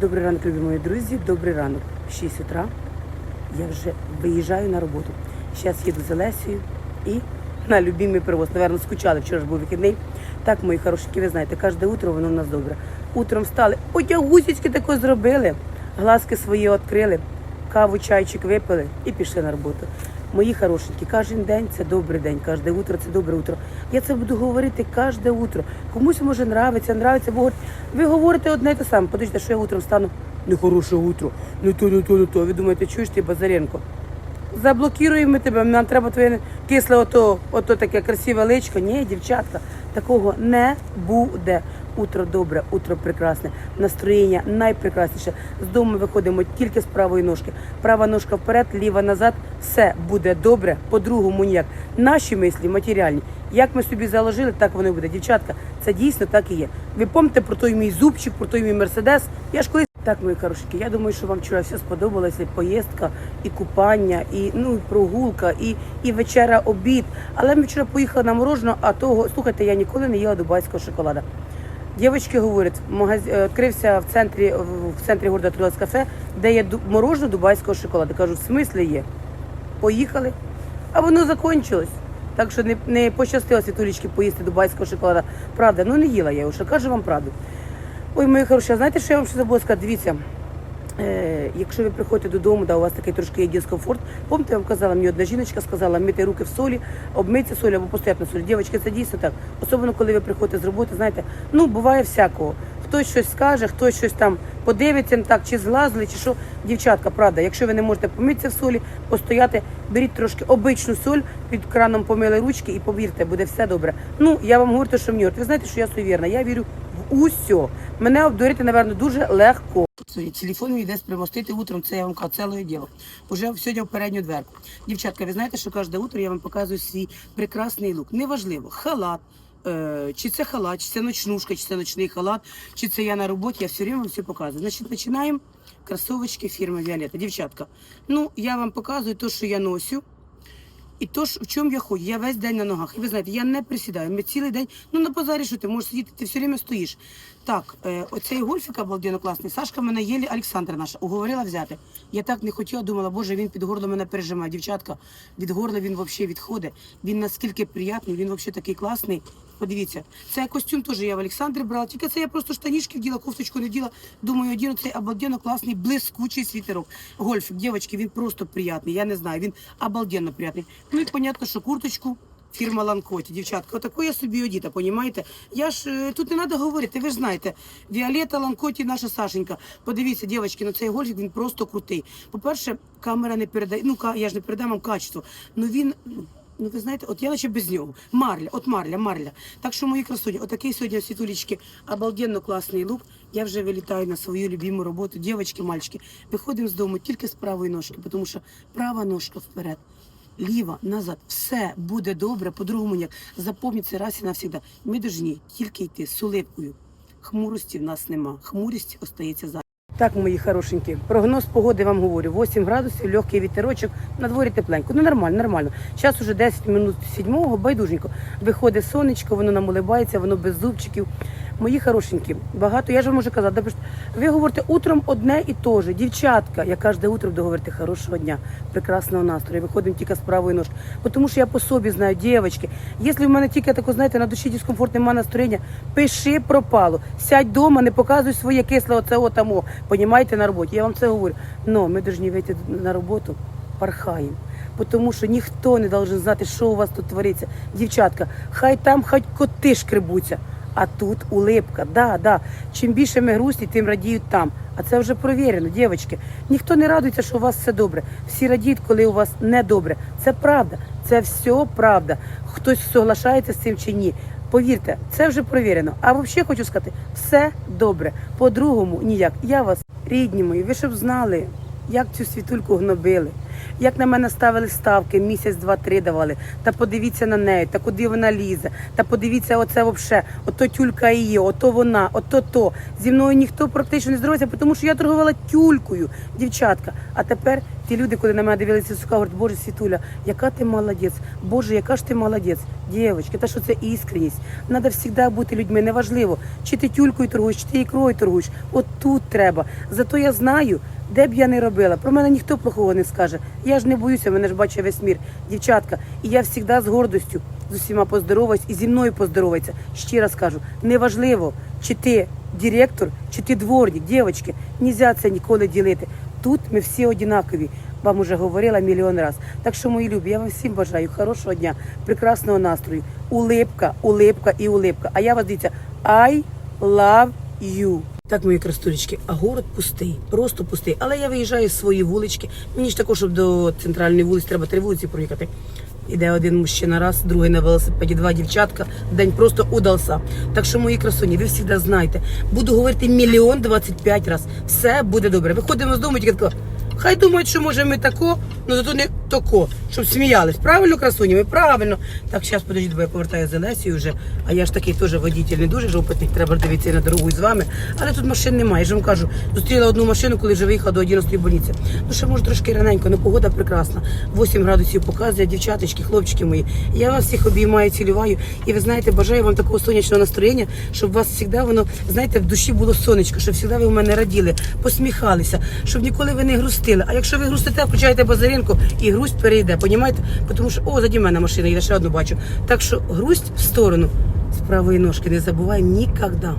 Добрий ранок, любі мої друзі. Добрий ранок. 6 утра. Я вже виїжджаю на роботу. Зараз їду з Олесею і на любимий привоз. Наверно, скучали. Вчора ж був вихідний. Так, мої хорошенькі, ви знаєте, кожне утро воно в нас добре. Утром встали, одяг гусічки тако зробили, глазки свої відкрили, каву, чайчик випили і пішли на роботу. Мої хорошенькі, кожен день це добрий день, кожне утро це добре утро. Я це буду говорити кожне утро. Комусь може нравиться, нравиться, бо ви говорите одне і те саме. Подивіться, що я утром стану. Нехороше утро, не то, не то, не то. Ви думаєте, чуєш ти Базаренко? Заблокуємо тебе, нам треба твоє кисле ото, ото таке красиве личко. Ні, дівчатка, такого не буде. Утро добре, утро прекрасне, настроєння найпрекрасніше. З дому виходимо тільки з правої ножки. Права ножка вперед, ліва назад. Все буде добре, по-другому ніяк. Наші мислі матеріальні. Як ми собі заложили, так воно буде. Дівчатка, це дійсно так і є. Ви пам'ятаєте про той мій зубчик, про той мій мерседес. Я ж колись так, мої хорошики, я думаю, що вам вчора все сподобалося. І поїздка, і купання, і ну і прогулка, і, і вечера, обід. Але ми вчора поїхали на мороженое, а того, слухайте, я ніколи не їла дубайського шоколада. Дівчатки говорять, магаз... е, відкрився в центрі в центрі города відкрилось кафе, де є мороженое дубайського шоколаду. Кажу, в смислі є? Поїхали, а воно закончилось. Так що не, не пощастило світулічки поїсти дубайського шоколада. Правда, ну не їла я його, що кажу вам правду. Ой, мої хороші, знаєте, що я вам ще забула сказати? Дивіться, е, якщо ви приходите додому, да, у вас такий трошки є дискомфорт, пам'ятаєте, я вам казала, мені одна жіночка сказала, мити руки в солі, обмитися солі або постояти на солі. Дівчатки, це дійсно так. Особливо, коли ви приходите з роботи, знаєте, ну буває всякого. Хтось щось скаже, хтось щось там подивиться, так, чи зглазили, чи що. Дівчатка, правда, якщо ви не можете помитися в солі, постояти, беріть трошки обичну соль, під краном помили ручки і повірте, буде все добре. Ну, я вам говорю, що мені. Ви знаєте, що я суєвірна, я вірю усьо. Мене обдурити, напевно, дуже легко. Телефон мій десь примостити утром, це я вам кажу, ціле діло. Уже сьогодні в передню дверку. Дівчатка, ви знаєте, що кожне утро я вам показую свій прекрасний лук. Неважливо, халат. е, Чи це халат, чи це ночнушка, чи це ночний халат, чи це я на роботі, я все время вам все показую. Значить, починаємо кросовочки фірми Віолетта. Дівчатка, ну я вам показую те, що я носю. І то ж, в чому я ходжу? Я весь день на ногах. І ви знаєте, я не присідаю. Ми цілий день, ну на базарі, що ти можеш сидіти, ти все время стоїш. Так, е, оцей гольфік обалденно класний. Сашка мене єлі Олександра наша уговорила взяти. Я так не хотіла, думала, боже, він під горло мене пережимає. Дівчатка, від горла він взагалі відходить. Він наскільки приятний, він взагалі такий класний. Подивіться, це костюм теж я в Олександрі брала, тільки це я просто штанішки вділа, кофточку не вділа. Думаю, одіну цей обалденно класний, блискучий світерок. Гольфик, дівчатки, він просто приятний. Я не знаю, він обалденно приятний. Ну і понятно, що курточку. Фірма Ланкоті, дівчатка, отаку я собі одіта, понімаєте? Я ж е, тут не треба говорити, ви ж знаєте. Віолета Ланкоті, наша Сашенька. Подивіться, дівчатки, на цей гольфік він просто крутий. По-перше, камера не передає. Ну я ж не передам вам качество. Ну він. Ну, ви знаєте, от я наче без нього. Марля, от марля, марля. Так що, мої красуні, отакий сьогодні світулічки, обалденно класний лук. Я вже вилітаю на свою любиму роботу. Дівчатки, мальчики, виходимо з дому тільки з правої ножки, тому що права ножка вперед. Ліва, назад, все буде добре, по-другому ніяк. Це раз і навсігда. Ми должні тільки йти з улипкою. Хмурості в нас нема. Хмурість остається за. Так, мої хорошенькі, прогноз погоди вам говорю. 8 градусів, легкий вітерочок, на дворі тепленько. Ну нормально, нормально. Час уже 10 минут сідьмого, байдуженько. Виходить сонечко, воно нам улибається, воно без зубчиків. Мої хорошенькі, багато, я ж вам можу казати, ви говорите утром одне і те же. Дівчатка, я кожне утро буду говорити хорошого дня, прекрасного настрою. Виходимо тільки з правої ножки. Тому що я по собі знаю, дівчатки, якщо в мене тільки тако, знаєте, на душі дискомфорт, нема настроєння, пиши пропало. Сядь вдома, не показуй своє кисле оце отамо. Понімаєте на роботі. Я вам це говорю. Но ми повинні вийти на роботу, пархаємо. Тому що ніхто не должен знати, що у вас тут твориться. Дівчатка, хай там хоч коти шкребуться. А тут улипка, да, да. Чим більше ми грусті, тим радіють там. А це вже провірено, дівчатки. Ніхто не радується, що у вас все добре. Всі радіють, коли у вас не добре. Це правда, це все правда. Хтось соглашається з цим чи ні. Повірте, це вже провірено. А взагалі хочу сказати, все добре. По-другому ніяк. Я вас, рідні мої, ви щоб знали, як цю світульку гнобили, як на мене ставили ставки, місяць, два, три давали. Та подивіться на неї, та куди вона лізе, та подивіться, оце вообще, ото тюлька її, ото вона, ото то. Зі мною ніхто практично не здоровався, тому що я торгувала тюлькою, дівчатка. А тепер ті люди, коли на мене дивилися сука, говорять, Боже, Світуля, яка ти молодець, Боже, яка ж ти молодець, дівчатки, та що це іскренність. Треба завжди бути людьми, неважливо, чи ти тюлькою торгуєш, чи ти ікрою торгуєш. От тут треба. Зато я знаю, де б я не робила. Про мене ніхто плохого не скаже. Я ж не боюся, мене ж бачить весь мір, дівчатка. І я завжди з гордостю з усіма поздороваюсь і зі мною поздоровається. Ще раз кажу, неважливо, чи ти директор, чи ти дворник, дівчатки, нельзя це ніколи ділити. Тут ми всі однакові. Вам уже говорила мільйон раз. Так що, мої любі, я вам всім бажаю хорошого дня, прекрасного настрою. Улипка, улипка і улипка. А я вас дивіться, I love you. Так, мої крастулечки, а город пустий, просто пустий. Але я виїжджаю з своєї вулички. Мені ж також, щоб до центральної вулиці треба три вулиці проїхати. Іде один мужчина раз, другий на велосипеді, два дівчатка. День просто удався. Так що, мої красуні, ви завжди знаєте, буду говорити мільйон двадцять п'ять раз. Все буде добре. Виходимо з дому, тільки тако. Хай думають, що може ми тако, але зато не тако, щоб сміялись. Правильно, красуні? Ми правильно. Так, зараз подождіть, бо я повертаю з Олесією вже. А я ж такий теж водитель, не дуже ж опитний, треба дивитися на дорогу з вами. Але тут машин немає. Я ж вам кажу, зустріла одну машину, коли вже виїхала до 11 больниці. Ну ще може трошки раненько, ну погода прекрасна. 8 градусів показує, дівчаточки, хлопчики мої. Я вас всіх обіймаю, цілюваю. І ви знаєте, бажаю вам такого сонячного настроєння, щоб вас завжди воно, знаєте, в душі було сонечко, щоб завжди ви в мене раділи, посміхалися, щоб ніколи ви не грустили. А якщо ви грустите, включайте базаринку і грусть перейде. Понімаєте? Тому що о, заді мене машина, я ще одну бачу. Так що грусть в сторону з правої ножки не забувай ніколи.